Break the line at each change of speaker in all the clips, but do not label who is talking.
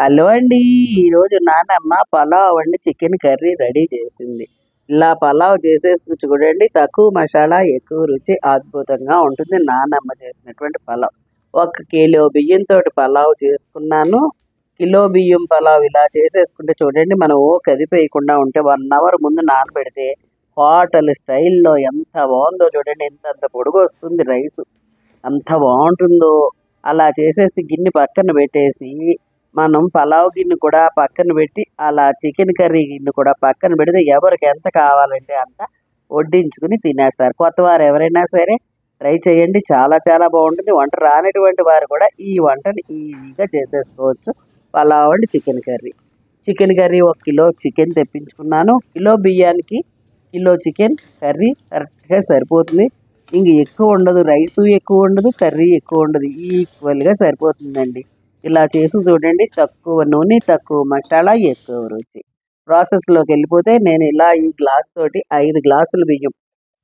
Hello అండి. ఈరోజు నానమ్మ పలావ్ వండి చికెన్ కర్రీ రెడీ చేసింది. ఇలా పలావ్ చేసేసి చూడండి తక్కువ మసాలా ఎక్కువ రుచి అద్భుతంగా ఉంటుంది నానమ్మ చేసినటువంటి పలావ్. ఒక కిలో బియ్యంతో పలావ్ చేసుకున్నాను. కిలో బియ్యం పలావ్ ఇలా చేసేసుకుంటే చూడండి మనం ఓ కదిపేయకుండా ఉంటే వన్ అవర్ ముందు నానబెడితే హోటల్ స్టైల్లో ఎంత బాగుందో చూడండి ఎంత అంత పొడుగు వస్తుంది రైస్. అంత బాగుంటుందో. అలా చేసేసి గిన్నె పక్కన పెట్టేసి మనం పలావ్ గిన్నె కూడా పక్కన పెట్టి అలా చికెన్ కర్రీ గిన్నె కూడా పక్కన పెడితే ఎవరికి ఎంత కావాలంటే అంత వడ్డించుకుని తినేస్తారు. కొత్త వారు ఎవరైనా సరే ట్రై చేయండి. చాలా చాలా బాగుంటుంది. వంట రానటువంటి వారు కూడా ఈ వంటని ఈజీగా చేసేసుకోవచ్చు. Pulao and chicken curry. Chicken curry ఒక కిలో చికెన్ తెప్పించుకున్నాను. కిలో బియ్యానికి కిలో చికెన్ కర్రీ కరెక్ట్గా సరిపోతుంది. ఇంక ఎక్కువ ఉండదు. రైసు ఎక్కువ ఉండదు. కర్రీ ఎక్కువ ఉండదు. ఈక్వల్గా సరిపోతుందండి. ఇలా చేసి చూడండి తక్కువ నూనె తక్కువ మసాలా ఎక్కువ రుచి. ప్రాసెస్లోకి వెళ్ళిపోతే నేను ఇలా ఈ గ్లాస్ తోటి ఐదు గ్లాసులు బియ్యం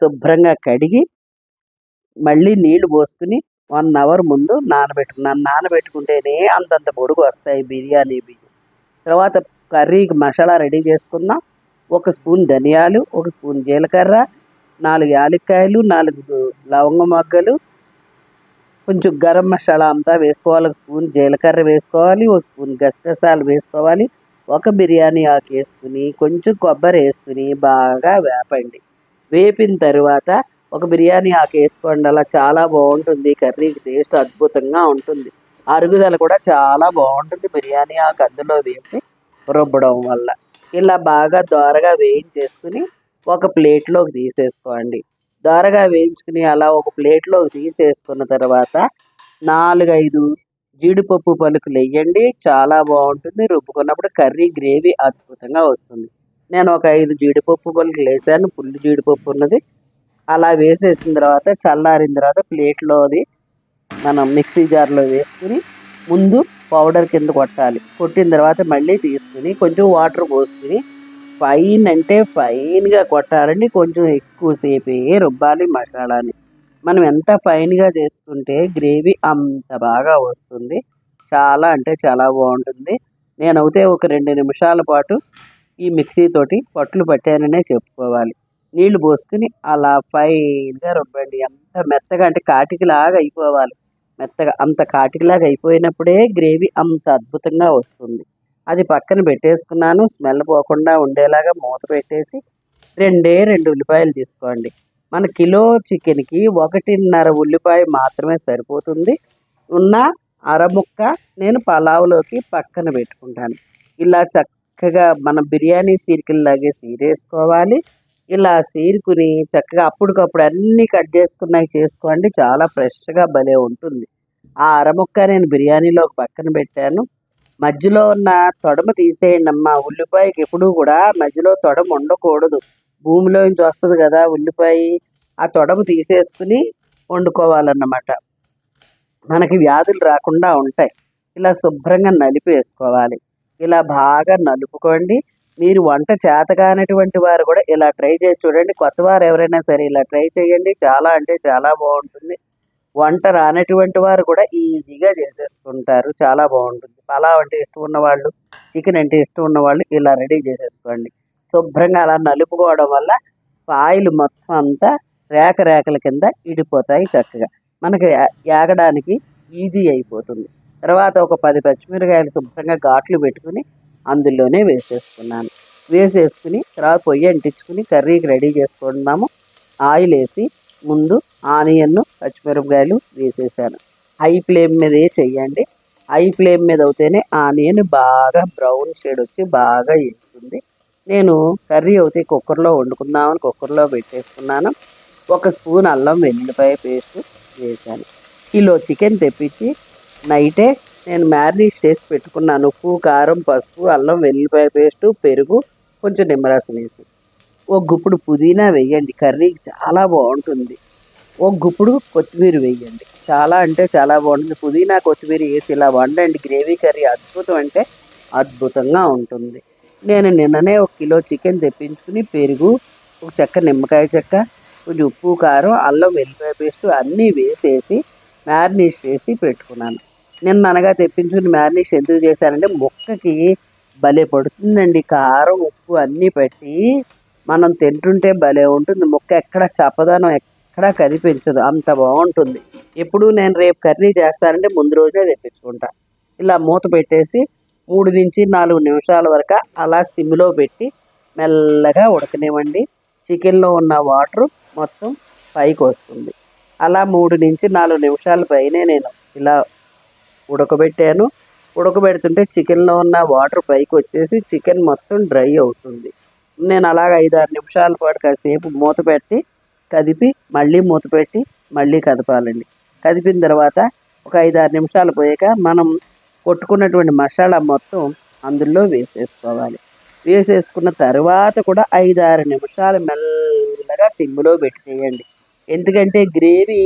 శుభ్రంగా కడిగి మళ్ళీ నీళ్ళు పోసుకుని వన్ అవర్ ముందు నానబెట్టుకున్నాను. నానబెట్టుకుంటేనే అంతంత పొడుగు వస్తాయి బిర్యానీ బియ్యం. తర్వాత కర్రీకి మసాలా రెడీ చేసుకున్నాం ఒక స్పూన్ ధనియాలు ఒక స్పూన్ జీలకర్ర నాలుగు యాలక్కాయలు నాలుగు లవంగ మొగ్గలు కొంచెం గరం మసాలా అంతా వేసుకోవాలి ఒక స్పూన్ జీలకర్ర వేసుకోవాలి ఒక స్పూన్ గసగసాలు వేసుకోవాలి ఒక బిర్యానీ ఆకు వేసుకుని కొంచెం కొబ్బరి వేసుకుని బాగా వేపండి. వేపిన తర్వాత ఒక బిర్యానీ ఆకు వేసుకోండి అలా చాలా బాగుంటుంది కర్రీకి టేస్ట్ అద్భుతంగా ఉంటుంది. అరుగుదల కూడా చాలా బాగుంటుంది బిర్యానీ ఆకు అందులో వేసి రుబ్బడం వల్ల. ఇలా బాగా దోరగా వేయించేసుకుని ఒక ప్లేట్లోకి తీసేసుకోండి. దోరగా వేయించుకుని అలా ఒక ప్లేట్లో తీసేసుకున్న తర్వాత నాలుగైదు జీడిపప్పు పలుకులు వేయండి. చాలా బాగుంటుంది. రుబ్బుకున్నప్పుడు కర్రీ గ్రేవీ అద్భుతంగా వస్తుంది. నేను ఒక ఐదు జీడిపప్పు పలుకులు వేసాను పుల్లి జీడిపప్పు ఉన్నది. అలా వేసేసిన తర్వాత చల్లారిన తర్వాత ప్లేట్లో అది మనం మిక్సీ జార్లో వేసుకుని ముందు పౌడర్ కింద కొట్టాలి. కొట్టిన తర్వాత మళ్ళీ తీసుకుని కొంచెం వాటర్ పోసుకుని ఫైన్ అంటే ఫైన్గా కొట్టాలండి. కొంచెం ఎక్కువసేపే రుబ్బాలి మసాలాని. మనం ఎంత ఫైన్గా చేస్తుంటే గ్రేవీ అంత బాగా వస్తుంది. చాలా అంటే చాలా బాగుంటుంది. నేను అయితే ఒక రెండు నిమిషాల పాటు ఈ మిక్సీ తోటి పట్లు పట్టాననే చెప్పుకోవాలి. నీళ్ళు పోసుకుని అలా ఫైన్గా రుబ్బండి ఎంత మెత్తగా అంటే కాటికిలాగా అయిపోవాలి. మెత్తగా అంత కాటికిలాగా అయిపోయినప్పుడే గ్రేవీ అంత అద్భుతంగా వస్తుంది. అది పక్కన పెట్టేసుకున్నాను. స్మెల్ పోకుండా ఉండేలాగా మూత పెట్టేసి రెండే రెండు ఉల్లిపాయలు తీసుకోండి. మన కిలో చికెన్కి ఒకటిన్నర ఉల్లిపాయ మాత్రమే సరిపోతుంది. ఉన్న అరముక్క నేను పలావులోకి పక్కన పెట్టుకుంటాను. ఇలా చక్కగా మన బిర్యానీ సీరికల్లాగే సీరేసుకోవాలి. ఇలా సీరుకుని చక్కగా అప్పటికప్పుడు అన్నీ కట్ చేసుకున్నాయి చేసుకోండి. చాలా ఫ్రెష్గా భలే ఉంటుంది. ఆ అరముక్క నేను బిర్యానీలోకి పక్కన పెట్టాను. మధ్యలో ఉన్న తొడమ తీసేయండి అమ్మా. ఉల్లిపాయకి ఎప్పుడూ కూడా మధ్యలో తొడమ ఉండకూడదు. భూమిలో నుంచి వస్తుంది కదా ఉల్లిపాయ. ఆ తొడమ తీసేసుకుని వండుకోవాలన్నమాట. మనకి వ్యాధులు రాకుండా ఉంటాయి. ఇలా శుభ్రంగా నలిపేసుకోవాలి. ఇలా బాగా నలుపుకోండి. మీరు వంట చేతగానటువంటి వారు కూడా ఇలా ట్రై చేసి చూడండి. కొత్త వారు ఎవరైనా సరే ఇలా ట్రై చేయండి. చాలా అంటే చాలా బాగుంటుంది. వంట రానటువంటి వారు కూడా ఈజీగా చేసేసుకుంటారు చాలా బాగుంటుంది. పలావ్ అంటే ఇష్టం ఉన్నవాళ్ళు చికెన్ అంటే ఇష్టం ఉన్నవాళ్ళు ఇలా రెడీ చేసేసుకోండి. శుభ్రంగా అలా నలుపుకోవడం వల్ల ఆయిల్ మొత్తం అంతా రేక రేకల కింద ఇడిపోతాయి చక్కగా. మనకి ఏగడానికి ఈజీ అయిపోతుంది. తర్వాత ఒక పది పచ్చిమిరకాయలు శుభ్రంగా ఘాట్లు పెట్టుకుని అందులోనే వేసేసుకున్నాను. వేసేసుకుని తర్వాత పొయ్యి అంటించుకుని కర్రీకి రెడీ చేసుకుందాము. ఆయిల్ వేసి ముందు ఆనియన్ పచ్చిమిరపకాయలు వేసేసాను. హై ఫ్లేమ్ మీదే చెయ్యండి హై ఫ్లేమ్ మీద అవుతేనే ఆనియన్ బాగా బ్రౌన్ షేడ్ వచ్చి బాగా ఎగుతుంది నేను కర్రీ అయితే కుక్కర్లో వండుకుందామని కుక్కర్లో పెట్టేసుకున్నాను. ఒక స్పూన్ అల్లం వెల్లిపాయ పేస్ట్ వేసాను. కిలో చికెన్ తెప్పించి నైటే నేను మ్యారినేట్ చేసి పెట్టుకున్నాను. ఉప్పు కారం పసుపు అల్లం వెల్లిపాయ పేస్టు పెరుగు కొంచెం నిమ్మరసం వేసి. ఒక గుప్పుడు పుదీనా వేయండి. కర్రీకి చాలా బాగుంటుంది. ఒక గుప్పుడు కొత్తిమీర వేయండి. చాలా అంటే చాలా బాగుంటుంది. పుదీనా కొత్తిమీర వేసి ఇలా వండండి. గ్రేవీ కర్రీ అద్భుతం అంటే అద్భుతంగా ఉంటుంది. నేను నిన్ననే ఒక కిలో చికెన్ తెప్పించుకుని పెరుగు ఒక చెక్క నిమ్మకాయ చెక్క కొంచెం ఉప్పు కారం అల్లం వెల్లిపాయ పేస్ట్ అన్నీ వేసేసి మ్యారినేట్ చేసి పెట్టుకున్నాను. నిన్న అనగా తెప్పించుకుని మ్యారినేట్ ఎందుకు చేశానంటే ముక్కకి భలే పడుతుందండి. కారం ఉప్పు అన్నీ పెట్టి మనం తింటుంటే భలే ఉంటుంది. ముక్క ఎక్కడ చప్పదనం ఎక్కడ కనిపించదు అంత బాగుంటుంది. ఎప్పుడు నేను రేపు కర్రీ చేస్తానంటే ముందు రోజే తెప్పించుకుంటా. ఇలా మూత పెట్టేసి మూడు నుంచి నాలుగు నిమిషాల వరకు అలా సిమ్లో పెట్టి మెల్లగా ఉడకనివ్వండి. చికెన్లో ఉన్న వాటర్ మొత్తం పైకి వస్తుంది. అలా మూడు నుంచి నాలుగు నిమిషాల పైనే నేను ఇలా ఉడకబెట్టాను. ఉడకబెడుతుంటే చికెన్లో ఉన్న వాటర్ పైకి వచ్చేసి చికెన్ మొత్తం డ్రై అవుతుంది. నేను అలాగ ఐదు ఆరు నిమిషాల పాటు కాసేపు మూత పెట్టి కదిపి మళ్ళీ మూత పెట్టి మళ్ళీ కదపాలండి. కదిపిన తర్వాత ఒక ఐదు ఆరు నిమిషాలు పోయాక మనం కొట్టుకున్నటువంటి మసాలా మొత్తం అందులో వేసేసుకోవాలి. వేసేసుకున్న తర్వాత కూడా ఐదు ఆరు నిమిషాలు మెల్లగా సిమ్లో పెట్టి చేయండి ఎందుకంటే గ్రేవీ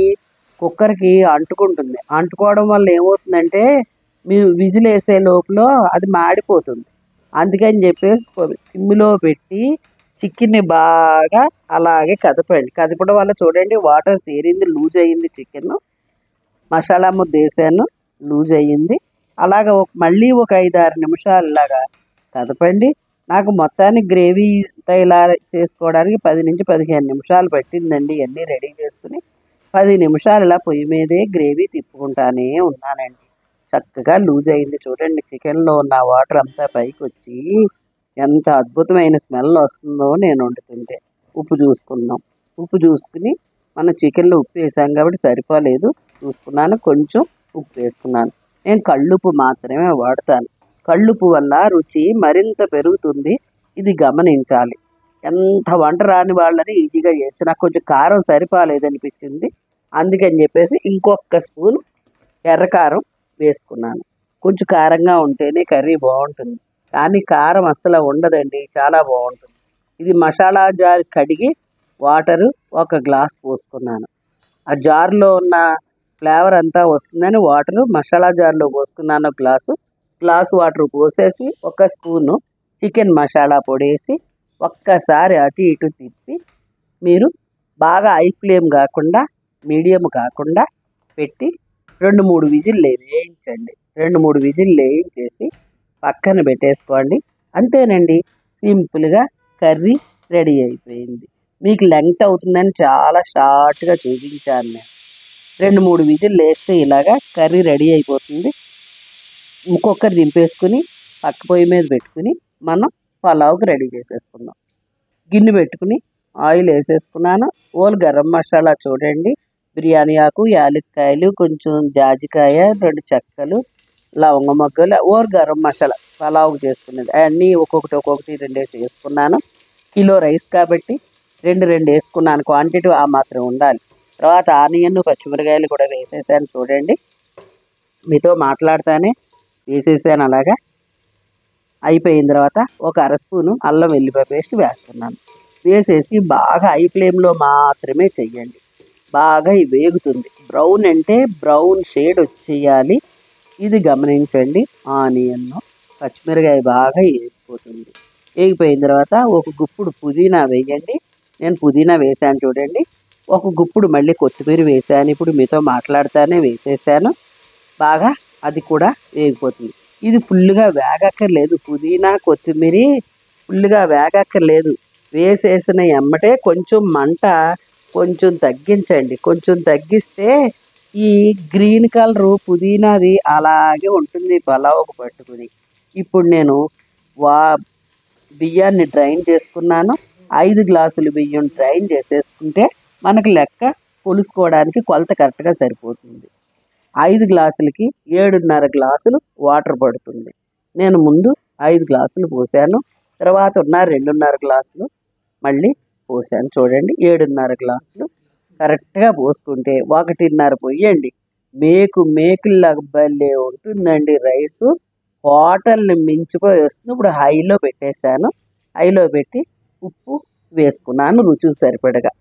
కుక్కర్కి అంటుకుంటుంది. అంటుకోవడం వల్ల ఏమవుతుందంటే మీరు విజిల్ వేసే లోపల అది మాడిపోతుంది. అందుకని చెప్పేసి సిమ్లో పెట్టి చికెన్ని బాగా అలాగే కదపండి కదపడం వల్ల చూడండి వాటర్ తేరింది లూజ్ అయ్యింది చికెన్ మసాలా ముద్ద వేసాను లూజ్ అయ్యింది అలాగ మళ్ళీ ఒక ఐదు ఆరు నిమిషాలు ఇలాగా కదపండి. నాకు మొత్తానికి గ్రేవీ అంతా ఇలా చేసుకోవడానికి పది నుంచి పదిహేను నిమిషాలు పట్టిందండి ఇవన్నీ రెడీ చేసుకుని. పది నిమిషాలు ఇలా పొయ్యి మీదే గ్రేవీ తిప్పుకుంటానే ఉన్నానండి. చక్కగా లూజ్ అయింది చూడండి చికెన్లో ఉన్న వాటర్ అంతా పైకి వచ్చి ఎంత అద్భుతమైన స్మెల్ వస్తుందో నేను వండుతుంటే ఉప్పు చూసుకున్నాం ఉప్పు చూసుకుని మనం చికెన్లో ఉప్పు వేసాం కాబట్టి సరిపోలేదు. చూసుకున్నాను కొంచెం ఉప్పు వేసుకున్నాను. నేను కళ్ళుప్పు మాత్రమే వాడతాను. కళ్ళుప్పు వల్ల రుచి మరింత పెరుగుతుంది. ఇది గమనించాలి. ఎంత వంట రాని వాళ్ళని ఈజీగా చేయొచ్చు నాకు కొంచెం కారం సరిపోలేదనిపించింది. అందుకని చెప్పేసి ఇంకొక స్పూన్ ఎర్రకారం వేసుకున్నాను. కొంచెం కారంగా ఉంటేనే కర్రీ బాగుంటుంది. కానీ కారం అస్సలు ఉండదండి. చాలా బాగుంటుంది. ఇది మసాలా జార్ కడిగి వాటరు ఒక గ్లాస్ పోసుకున్నాను. ఆ జార్లో ఉన్న ఫ్లేవర్ అంతా వస్తుందని వాటరు మసాలా జార్లో పోసుకున్నాను ఒక గ్లాసు. గ్లాసు వాటర్ పోసేసి ఒక స్పూను చికెన్ మసాలా పొడి వేసి ఒక్కసారి అటు ఇటు తిప్పి మీరు బాగా హై ఫ్లేమ్ కాకుండా మీడియం కాకుండా పెట్టి రెండు మూడు విజిల్లు వేయించండి. రెండు మూడు విజిల్లు వేయించేసి పక్కన పెట్టేసుకోండి. అంతేనండి సింపుల్గా కర్రీ రెడీ అయిపోయింది. మీకు లెంగ్త్ అవుతుందని చాలా షార్ట్గా చూపించాను నేను. రెండు మూడు విజిల్లు వేస్తే ఇలాగా కర్రీ రెడీ అయిపోతుంది. ఇంకొకరు దింపేసుకుని పక్క పొయ్యి మీద పెట్టుకుని మనం పలావ్కి రెడీ చేసేసుకుందాం. గిన్నె పెట్టుకుని ఆయిల్ వేసేసుకున్నాను. ఓల్ గరం మసాలా చూడండి. బిర్యానీ ఆకు యాలక్కాయలు కొంచెం జాజికాయ రెండు చెక్కలు లవంగ మొగ్గలు ఓర్ గరం మసాలా పలావుకు చేసుకునేది అన్నీ ఒక్కొక్కటి ఒక్కొక్కటి రెండేసి వేసుకున్నాను. కిలో రైస్ కాబట్టి రెండు రెండు వేసుకున్నాను. క్వాంటిటీ ఆ మాత్రం ఉండాలి. తర్వాత ఆనియన్ పచ్చిమిరకాయలు కూడా వేసేసాను చూడండి. మీతో మాట్లాడుతానే వేసేసాను అలాగా. అయిపోయిన తర్వాత ఒక అర స్పూను అల్లం వెల్లిపాయ పేస్ట్ వేస్తున్నాను. వేసేసి బాగా హై ఫ్లేమ్లో మాత్రమే చెయ్యండి. బాగా వేగుతుంది. బ్రౌన్ అంటే బ్రౌన్ షేడ్ వచ్చేయాలి. ఇది గమనించండి. ఆనియన్ను పచ్చిమిరకాయ బాగా వేగిపోతుంది వేగిపోయిన తర్వాత ఒక గుప్పుడు పుదీనా వేయండి. నేను పుదీనా వేసాను చూడండి. ఒక గుప్పుడు మళ్ళీ కొత్తిమీర వేసాను ఇప్పుడు మీతో మాట్లాడుతానే వేసేసాను. బాగా అది కూడా వేగిపోతుంది ఇది ఫుల్గా వేగక్కర్లేదు. పుదీనా కొత్తిమీర ఫుల్గా వేగక్కర్లేదు. వేసేసిన ఎమ్మటే కొంచెం మంట కొంచెం తగ్గించండి. కొంచెం తగ్గిస్తే ఈ గ్రీన్ కలరు పుదీనాది అలాగే ఉంటుంది ఒక పట్టుకుని. ఇప్పుడు నేను వా బియ్యాన్ని డ్రైన్ చేసుకున్నాను. ఐదు గ్లాసులు బియ్యం డ్రైన్ చేసేసుకుంటే మనకు లెక్క కొలుసుకోవడానికి కొలత కరెక్ట్గా సరిపోతుంది. ఐదు గ్లాసులకి ఏడున్నర గ్లాసులు వాటర్ పడుతుంది. నేను ముందు ఐదు గ్లాసులు పోసాను. తర్వాత ఉన్న రెండున్నర గ్లాసులు మళ్ళీ పోసాను. చూడండి ఏడున్నర గ్లాసులు కరెక్ట్గా పోసుకుంటే ఒకటిన్నర పొయ్యండి. మేకు మేకుల్లాగా భలే ఉంటుందండి రైసు. హోటల్ని మించిపోయి వస్తుంది. ఇప్పుడు హైలో పెట్టేశాను. హైలో పెట్టి ఉప్పు వేసుకున్నాను రుచి సరిపడగా.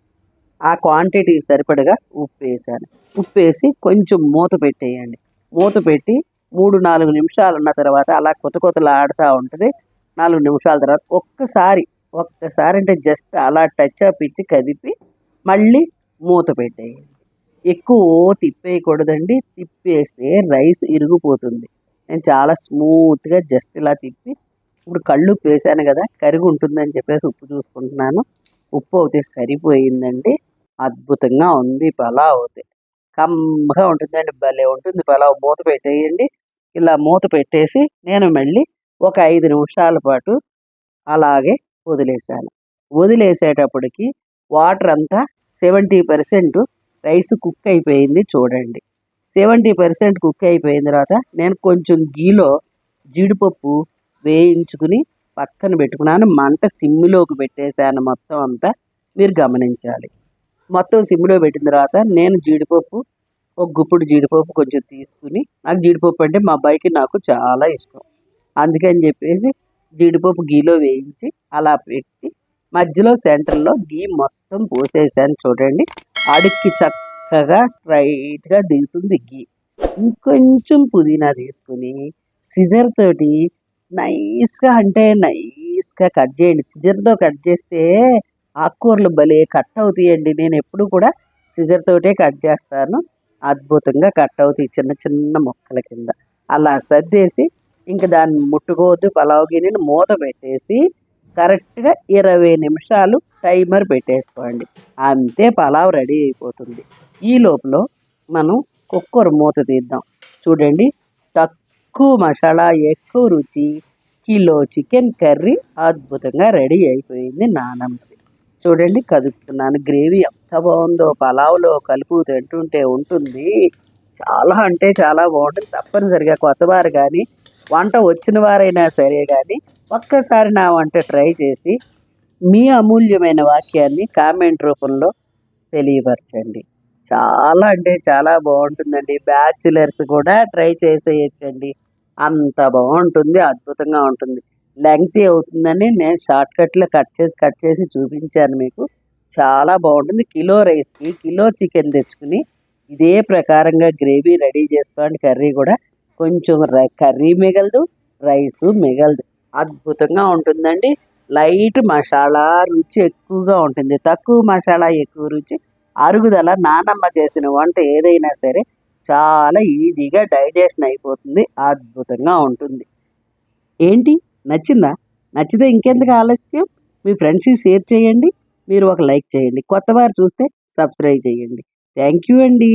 ఆ క్వాంటిటీ సరిపడగా ఉప్పు వేసాను ఉప్పు వేసి కొంచెం మూత పెట్టేయండి. మూత పెట్టి మూడు నాలుగు నిమిషాలు ఉన్న తర్వాత అలా కొత్త కొత్తలు ఆడుతూ ఉంటుంది. నాలుగు నిమిషాల తర్వాత ఒక్కసారి ఒక్కసారి అంటే జస్ట్ అలా టచ్ అప్ ఇచ్చి కదిపి మళ్ళీ మూత పెట్టేయండి. ఎక్కువ తిప్పేయకూడదండి. తిప్పేస్తే రైస్ ఇరిగిపోతుంది. నేను చాలా స్మూత్గా జస్ట్ ఇలా తిప్పి ఇప్పుడు కళ్ళు వేసాను కదా కరిగి ఉంటుందని చెప్పేసి ఉప్పు చూసుకుంటున్నాను. ఉప్పు అయితే సరిపోయిందండి. అద్భుతంగా ఉంది పలావ్ అవుతే కమ్మగా ఉంటుందండి భలే ఉంటుంది పలావ్. మూత పెట్టేయండి. ఇలా మూత పెట్టేసి నేను మళ్ళీ ఒక ఐదు నిమిషాల పాటు అలాగే వదిలేసాను. వదిలేసేటప్పటికి వాటర్ అంతా సెవెంటీ పర్సెంట్ రైస్ కుక్ అయిపోయింది చూడండి. సెవెంటీ పర్సెంట్ కుక్ అయిపోయిన తర్వాత నేను కొంచెం గీలో జీడిపప్పు వేయించుకుని పక్కన పెట్టుకున్నాను. మంట సిమ్లోకి పెట్టేశాను మొత్తం అంతా. మీరు గమనించాలి. మొత్తం సిమ్లో పెట్టిన తర్వాత నేను జీడిపప్పు ఒక గుప్పుడు జీడిపప్పు కొంచెం తీసుకుని నాకు జీడిపప్పు అంటే మా అబ్బాయికి నాకు చాలా ఇష్టం. అందుకని చెప్పేసి జీడిపప్పు గీలో వేయించి అలా పెట్టి మధ్యలో సెంటర్లో గీ మొత్తం పోసేసాను చూడండి. అడుక్కి చక్కగా స్ట్రైట్గా దిగుతుంది గీ. ఇంకొంచెం పుదీనా తీసుకుని సిజర్ తోటి నైస్గా అంటే నైస్గా కట్ చేయండి. సిజర్తో కట్ చేస్తే ఆకుకూరలు భలే కట్ అవుతాయండి. నేను ఎప్పుడు కూడా సిజర్ తోటే కట్ చేస్తాను. అద్భుతంగా కట్ అవుతాయి చిన్న చిన్న ముక్కల కింద. అలా సర్దేసి ఇంకా దాన్ని ముట్టుకోవద్దు. పలావ్ గిన్నెని మూత పెట్టేసి కరెక్ట్గా ఇరవై నిమిషాలు టైమర్ పెట్టేసుకోండి. అంతే పలావ్ రెడీ అయిపోతుంది. ఈ లోపల మనం కుక్కర్ మూత తీద్దాం. చూడండి తక్కువ మసాలా ఎక్కువ రుచి కిలో చికెన్ కర్రీ అద్భుతంగా రెడీ అయిపోయింది నానమ్మది. చూడండి కదుపుతున్నాను గ్రేవీ ఎంత బాగుందో. పలావ్లో కలుపు తింటుంటే ఉంటుంది. చాలా అంటే చాలా బాగుంటుంది. తప్పనిసరిగా కొత్తవారు కానీ వంట వచ్చిన వారైనా సరే కానీ ఒక్కసారి నా వంట ట్రై చేసి మీ అమూల్యమైన వాక్యాన్ని కామెంట్ రూపంలో తెలియపరచండి. చాలా అంటే చాలా బాగుంటుందండి. బ్యాచిలర్స్ కూడా ట్రై చేసేయచ్చండి. అంత బాగుంటుంది అద్భుతంగా ఉంటుంది. లెంగ్తీ అవుతుందని నేను షార్ట్ కట్లో కట్ చేసి కట్ చేసి చూపించాను మీకు. చాలా బాగుంటుంది. కిలో రైస్కి కిలో చికెన్ తెచ్చుకుని ఇదే ప్రకారంగా గ్రేవీ రెడీ చేసుకోండి. కర్రీ కూడా కొంచెం కర్రీ మిగలదు రైస్ మిగలదు. అద్భుతంగా ఉంటుందండి. లైట్ మసాలా రుచి ఎక్కువగా ఉంటుంది. తక్కువ మసాలా ఎక్కువ రుచి. అరుగుదల నానమ్మ చేసిన వంట ఏదైనా సరే చాలా ఈజీగా డైజెషన్ అయిపోతుంది. అద్భుతంగా ఉంటుంది. ఏంటి? నచ్చిందా? నచ్చితే ఇంకెందుకు ఆలస్యం? మీ ఫ్రెండ్స్కి షేర్ చేయండి. మీరు ఒక లైక్ చేయండి. కొత్త వారు చూస్తే సబ్స్క్రైబ్ చేయండి. థ్యాంక్ యూ అండి.